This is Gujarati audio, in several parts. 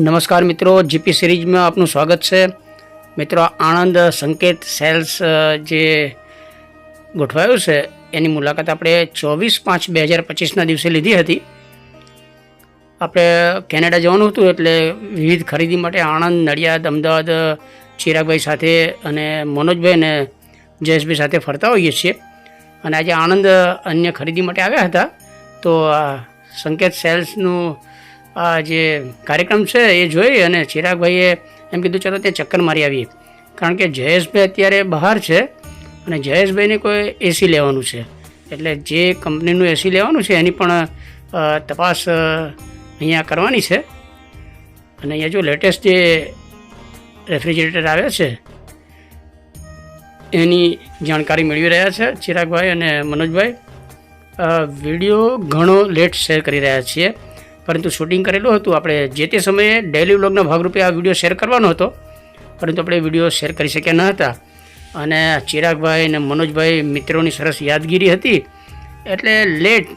નમસ્કાર મિત્રો જીપી સિરીઝમાં આપનું સ્વાગત છે. મિત્રો, આણંદ સંકેત સેલ્સ જે ગોઠવાયું છે, એની મુલાકાત આપણે ચોવીસ પાંચ બે હજાર પચીસના દિવસે લીધી હતી. આપણે કેનેડા જવાનું હતું એટલે વિવિધ ખરીદી માટે આણંદ, નડિયાદ, અમદાવાદ, ચિરાગભાઈ સાથે અને મનોજભાઈ અને જયેશભાઈ સાથે ફરતા હોઈએ છીએ. અને આજે આણંદ અન્ય ખરીદી માટે આવ્યા હતા. તો સંકેત સેલ્સનું આ જે કાર્યક્રમ છે એ જોઈ અને ચિરાગભાઈએ એમ કીધું, ચલો ત્યાં ચક્કર મારી આવીએ. કારણ કે જયેશભાઈ અત્યારે બહાર છે અને જયેશભાઈને કોઈ એસી લેવાનું છે. એટલે જે કંપનીનું એસી લેવાનું છે એની પણ તપાસ અહીંયા કરવાની છે. અને અહીંયા જો લેટેસ્ટ જે રેફ્રિજરેટર આવ્યા છે, એની જાણકારી મેળવી રહ્યા છે ચિરાગભાઈ અને મનોજભાઈ. વીડિયો ઘણો લેટ શેર કરી રહ્યા છીએ. પરંતુ શૂટિંગ કરેલું હતું. આપણે જે તે સમયે ડેલી વ્લોગના ભાગરૂપે આ વીડિયો શેર કરવાનો હતો. પરંતુ આપણે વીડિયો શેર કરી શક્યા ન હતા. અને ચિરાગભાઈ અને મનોજભાઈ મિત્રોની સરસ યાદગીરી હતી. એટલે લેટ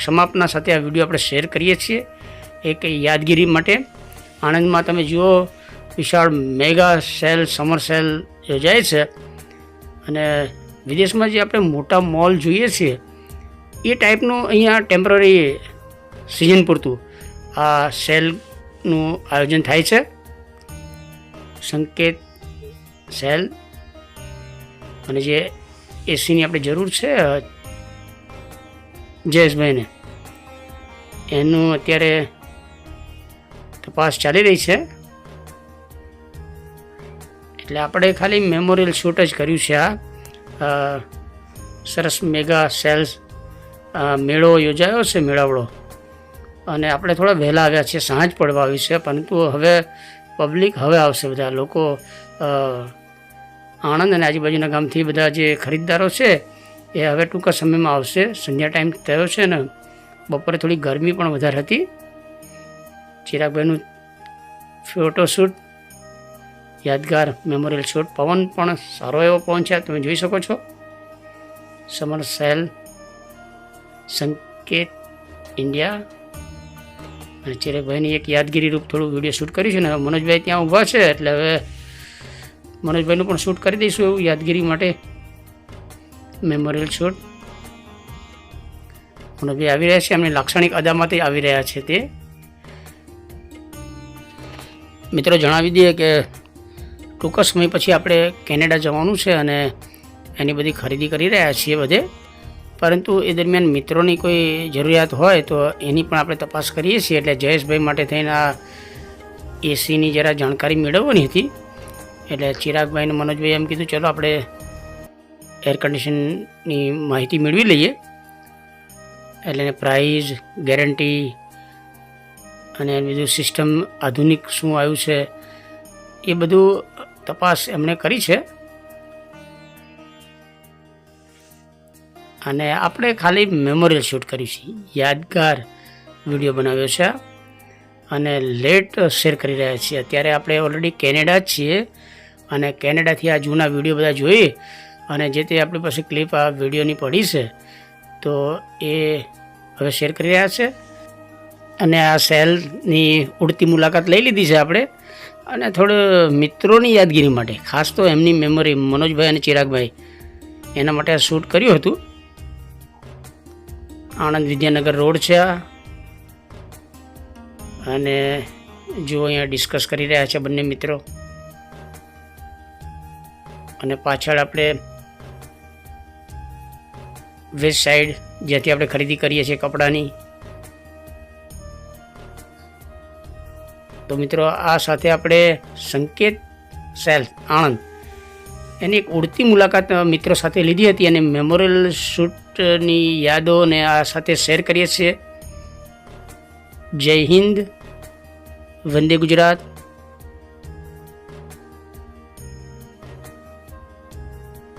સમાપના સાથે આ વીડિયો આપણે શેર કરીએ છીએ એક યાદગીરી માટે. આણંદમાં તમે જુઓ, વિશાળ મેગા સેલ સમર સેલ યોજાય છે. અને વિદેશમાં જે આપણે મોટા મોલ જોઈએ છીએ, એ ટાઈપનું અહીંયા ટેમ્પરરી સિઝન પૂરતું આ સેલનું આયોજન થાય છે. સંકેત સેલ અને જે એસીની આપણે જરૂર છે જયેશભાઈને. એનું અત્યારે તપાસ ચાલી રહી છે. એટલે આપણે ખાલી મેમોરિયલ શૂટ જ કર્યું છે આ. સરસ મેગા સેલ્સ મેળો યોજાયો છે, મેળાવડો. અને આપણે થોડા વહેલા આવ્યા છીએ, સાંજ પડવા આવી છે, પરંતુ હવે પબ્લિક હવે આવશે બધા લોકો આણંદ અને આજુબાજુના ગામથી બધા જે ખરીદદારો છે, એ હવે ટૂંકા સમયમાં આવશે. સંધ્યા ટાઈમ થયો છે ને, બપોરે થોડી ગરમી પણ વધારે હતી. ચિરાગભાઈનું ફોટોશૂટ યાદગાર મેમોરિયલ શૂટ પવન પણ સારો એવો પવન છે તમે જોઈ શકો છો. સમર સેલ સંકેત ઇન્ડિયા અને ચિરાગભાઈની એક યાદગીરી રૂપ થોડું વીડિયો શૂટ કર્યું છે ને મનોજભાઈ ત્યાં ઊભા છે, એટલે હવે મનોજભાઈનું પણ શૂટ કરી દઈશું એવું યાદગીરી માટે. મેમોરિયલ શૂટ મનોજભાઈ આવી રહ્યા છે, એમની લાક્ષણિક અદામાંથી આવી રહ્યા છે તે. મિત્રો જણાવી દઈએ કે ટૂંક સમય પછી આપણે કેનેડા જવાનું છે અને એની બધી ખરીદી કરી રહ્યા છીએ બધે. પરંતુ એ દરમિયાન મિત્રોની કોઈ જરૂરિયાત હોય તો એની પણ આપણે તપાસ કરીએ છીએ. એટલે જયેશભાઈ માટે થઈને આ એસીની જરા જાણકારી મેળવવાની હતી. એટલે ચિરાગભાઈને મનોજભાઈ એમ કીધું, ચલો આપણે એર કન્ડિશનની માહિતી મેળવી લઈએ. એટલે એને પ્રાઇઝ ગેરંટી અને બીજું સિસ્ટમ આધુનિક શું આવ્યું છે એ બધું તપાસ એમણે કરી છે. અને આપણે ખાલી મેમોરિયલ શૂટ કર્યું છે યાદગાર વીડિયો બનાવ્યો છે. અને લેટ શેર કરી રહ્યા છીએ. અત્યારે આપણે ઓલરેડી કેનેડા જ છીએ અને કેનેડાથી આ જૂના વીડિયો બધા જોઈ અને જે તે આપણી પાસે ક્લિપ આ વિડીયોની પડી છે, તો એ હવે શેર કરી રહ્યા છે. અને આ સેલની ઉડતી મુલાકાત લઈ લીધી છે આપણે. અને થોડું મિત્રોની યાદગીરી માટે, ખાસ તો એમની મેમરી મનોજભાઈ અને ચિરાગભાઈ, એના માટે આ શૂટ કર્યું હતું. આણંદ વિદ્યાનગર રોડ છે આ. અને જો અહીંયા ડિસ્કસ કરી રહ્યા છે બંને મિત્રો. અને પાછળ આપણે વેસ્ટ સાઈડ જ્યાંથી આપણે ખરીદી કરીએ છીએ કપડાની. તો મિત્રો, આ સાથે આપણે સંકેત સેલ આણંદ. એની એક ઉડતી મુલાકાત મિત્રો સાથે લીધી હતી અને મેમોરિયલ શૂટની યાદોને આ સાથે શેર કરીએ છીએ. જય હિન્દ વંદે ગુજરાત.